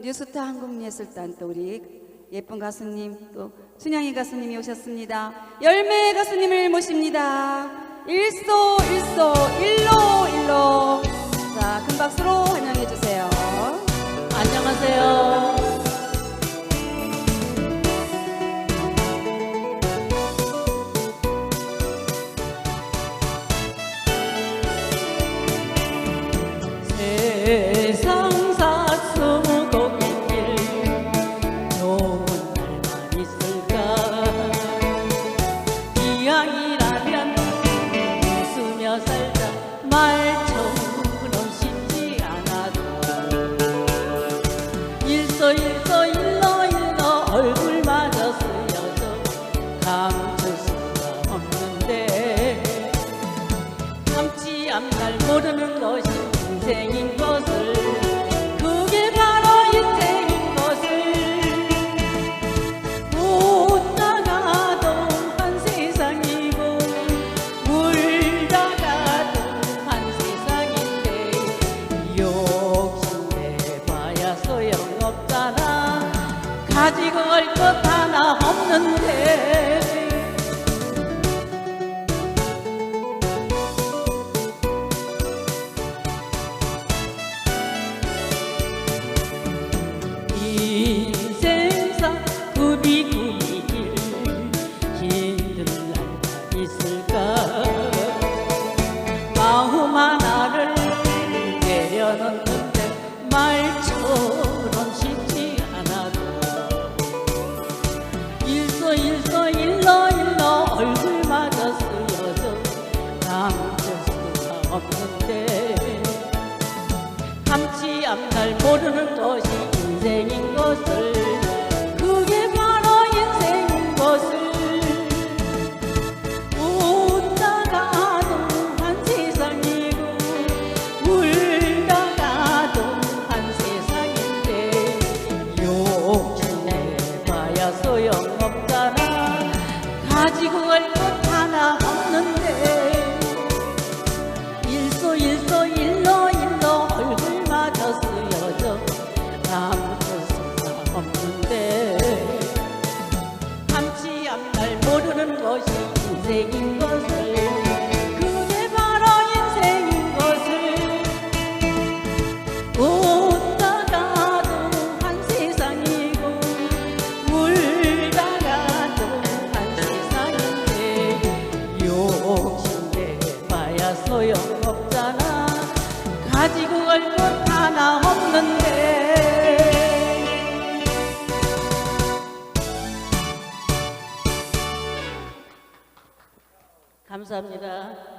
뉴스타 한국예술단 또 우리 예쁜 가수님 또 춘향이 가수님이 오셨습니다. 열매 가수님을 모십니다. 일소 일소 일로 일로 자 큰 박수로 인생인 것을 그게 바로 인생인 것을. 못 나가도 한 세상이고 울다가도 한 세상인데 욕심내봐야 소용없잖아. 가지고 갈것 앞날 모르는 것이 인생인 것을. 그게 바로 인생인 것을. 웃다가 도 한 세상이고 울다가 도 한 세상인데 욕심내봐야 소용없잖아 가지고 갈 것이 인생인 것을 그게 바로 인생인 것을. 웃다가도 한 세상이고 울다가도 한 세상인데 욕심내봐야 소용없잖아. 가지고 갈 것 하나 감사합니다.